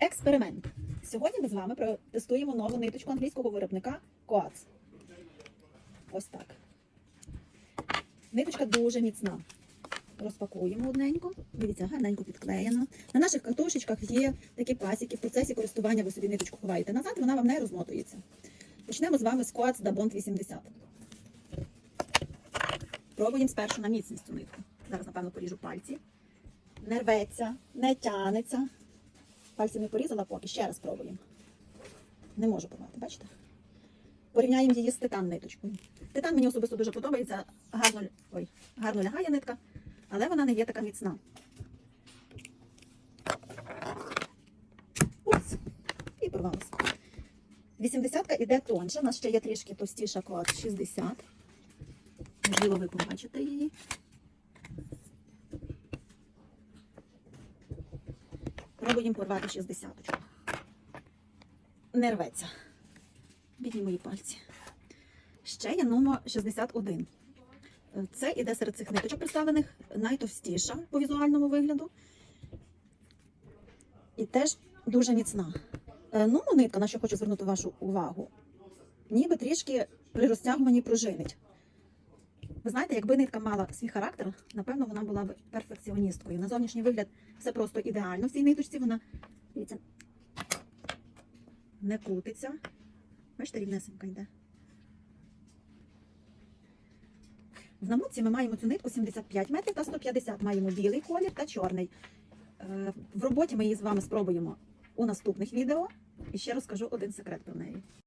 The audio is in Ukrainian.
Експеримент. Сьогодні ми з вами протестуємо нову ниточку англійського виробника Coats. Ось так. Ниточка дуже міцна. Розпакуємо одненько. Дивіться, гарненько підклеєна. На наших картошечках є такі пасіки. В процесі користування ви собі ниточку ховаєте назад, вона вам не розмотується. Почнемо з вами з Coats Dabond 80. Пробуємо спершу на міцність цю нитку. Зараз, напевно, поріжу пальці. Не рветься, не тянеться. Пальці не порізала поки, ще раз пробуємо. Не можу порвати, бачите? Порівняємо її з титан ниточкою. Титан мені особисто дуже подобається, гарно, ой, гарно лягає нитка, але вона не є така міцна. Упс, і порвалася. 80-ка іде тонша, у нас ще є трішки товстіша клад 60. Можливо, ви побачите її. Пробуємо порвати 60 Не рветься. Бідні мої пальці. Ще є номер 61. Е, Це іде серед цих ниточок представлених найтовстіша по візуальному вигляду. І теж дуже міцна. Е, Ну, нитка, на що хочу звернути вашу увагу, ніби трішки при розтягуванні пружинить. Ви знаєте, якби нитка мала свій характер, напевно, вона була б перфекціоністкою. На зовнішній вигляд все просто ідеально в цій ниточці. Вона дивіться, не крутиться. Бачите, рівнесенька йде. В намутці ми маємо цю нитку 75 метрів та 150. Маємо білий колір та чорний. Е, В роботі ми її з вами спробуємо у наступних відео. І ще розкажу один секрет про неї.